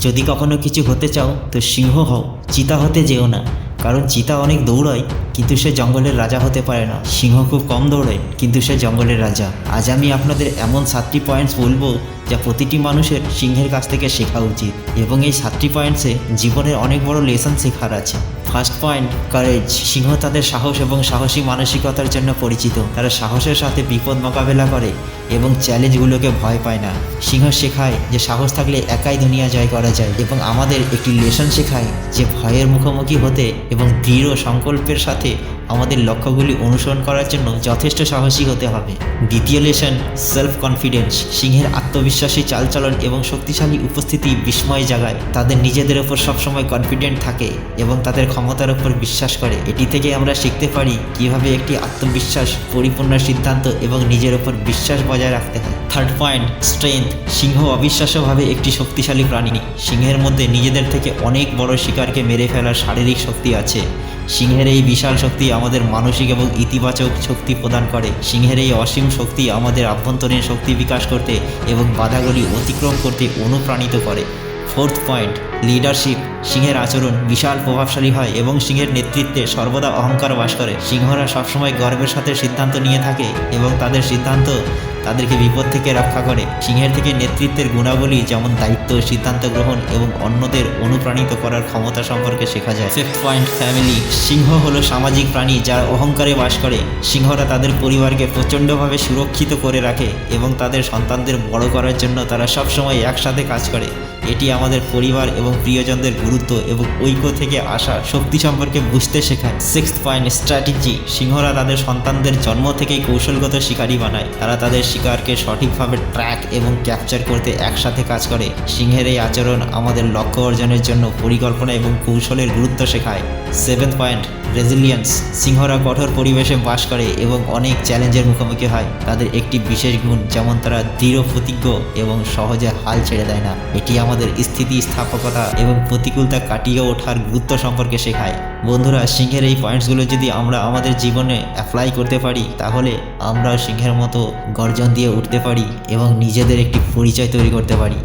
যদি কখনো কিছু হতে চাও, তো সিংহ হও। চিতা হতে যেও না, কারণ চিতা অনেক দৌড়ায়। কিন্তু সে জঙ্গলের রাজা হতে পারে না। সিংহ খুব কম দৌড়ায় কিন্তু সে জঙ্গলের রাজা। আজ আমি আপনাদের এমন সাতটি পয়েন্টস বলব যা প্রতিটি মানুষের সিংহের কাছ থেকে শেখা উচিত এবং এই সাতটি পয়েন্টসে জীবনের অনেক বড় লেসন শেখার আছে। ফার্স্ট পয়েন্ট কারেজ সিংহ তাদের সাহস এবং সাহসী মানসিকতার জন্য পরিচিত। তারা সাহসের সাথে বিপদ মোকাবেলা করে এবং চ্যালেঞ্জগুলোকে ভয় পায় না। সিংহ শেখায় যে সাহস থাকলে একাই দুনিয়া জয় করা যায় এবং আমাদের একটি লেসন শেখায় যে ভয়ের মুখোমুখি হতে এবং দৃঢ় সংকল্পের সাথে আমাদের লক্ষ্যগুলি অনুসরণ করার জন্য যথেষ্ট সাহসী হতে হবে। দ্বিতীয় লেসন সেলফ কনফিডেন্স সিংহের আত্মবিশ্বাসী চালচলন এবং শক্তিশালী উপস্থিতি বিস্ময় জাগায়। তাদের নিজেদের ওপর সবসময় কনফিডেন্ট থাকে এবং তাদের ক্ষমতার উপর বিশ্বাস করে। এটি থেকে আমরা শিখতে পারি কীভাবে একটি আত্মবিশ্বাস, পরিপূর্ণ সিদ্ধান্ত এবং নিজের ওপর বিশ্বাস বজায় রাখতে হয়। থার্ড পয়েন্ট স্ট্রেংথ সিংহ অবিশ্বাস্যভাবে একটি শক্তিশালী প্রাণী। সিংহের মধ্যে নিজেদের থেকে অনেক বড় শিকারকে মেরে ফেলার শারীরিক শক্তি আছে। সিংহের এই বিশাল শক্তি আমাদের মানসিক এবং ইতিবাচক শক্তি প্রদান করে। সিংহের এই অসীম শক্তি আমাদের আভ্যন্তরীণ শক্তি বিকাশ করতে এবং বাধাগুলি অতিক্রম করতে অনুপ্রাণিত করে। Fourth point, leadership. সিংহের আচরণ বিশাল প্রভাবশালী হয় এবং সিংহের নেতৃত্বে সর্বদা অহংকার বাস করে। সিংহরা সবসময় গর্বের সাথে সিদ্ধান্ত নিয়ে থাকে এবং তাদের সিদ্ধান্ত তাদেরকে বিপদ থেকে রক্ষা করে। সিংহের থেকে নেতৃত্বের গুণাবলী যেমন দায়িত্ব সিদ্ধান্ত গ্রহণ এবং অন্যদের অনুপ্রাণিত করার ক্ষমতা সম্পর্কে শেখা যায়। ফিফথ পয়েন্ট ফ্যামিলি সিংহ হলো সামাজিক প্রাণী যারা অহংকারে বাস করে। সিংহরা তাদের পরিবারকে প্রচণ্ডভাবে সুরক্ষিত করে রাখে এবং তাদের সন্তানদের বড় করার জন্য তারা সবসময় একসাথে কাজ করে। এটি আমাদের পরিবার এবং প্রিয়জনদের গুরুত্ব এবং ঐক্য থেকে আসা শক্তি সম্পর্কে বুঝতে শেখায়। সিক্স পয়েন্ট স্ট্র্যাটেজি সিংহরা তাদের সন্তানদের জন্ম থেকেই কৌশলগত শিকারী বানায়। তারা তাদের শিকারকে সঠিকভাবে ট্র্যাক এবং ক্যাপচার করতে একসাথে কাজ করে। সিংহের এই আচরণ আমাদের লক্ষ্য অর্জনের জন্য পরিকল্পনা এবং কৌশলের গুরুত্ব শেখায়। সেভেন্থ পয়েন্ট রেজিলিয়েন্স সিংহরা কঠোর পরিবেশে বাস করে এবং অনেক চ্যালেঞ্জের মুখোমুখি হয়। তাদের একটি বিশেষ গুণ, যেমন তারা দৃঢ় প্রতিজ্ঞ এবং সহজে হাল ছেড়ে দেয় না। এটি আমাদের স্থিতিস্থাপকতা এবং প্রতিকূলতা কাটিয়ে ওঠার গুরুত্ব সম্পর্কে শেখায়। বন্ধুরা, সিংহের এই পয়েন্টসগুলো যদি আমরা আমাদের জীবনে অ্যাপ্লাই করতে পারি, তাহলে আমরাও সিংহের মতো গর্জন দিয়ে উঠতে পারি এবং নিজেদের একটি পরিচয় তৈরি করতে পারি।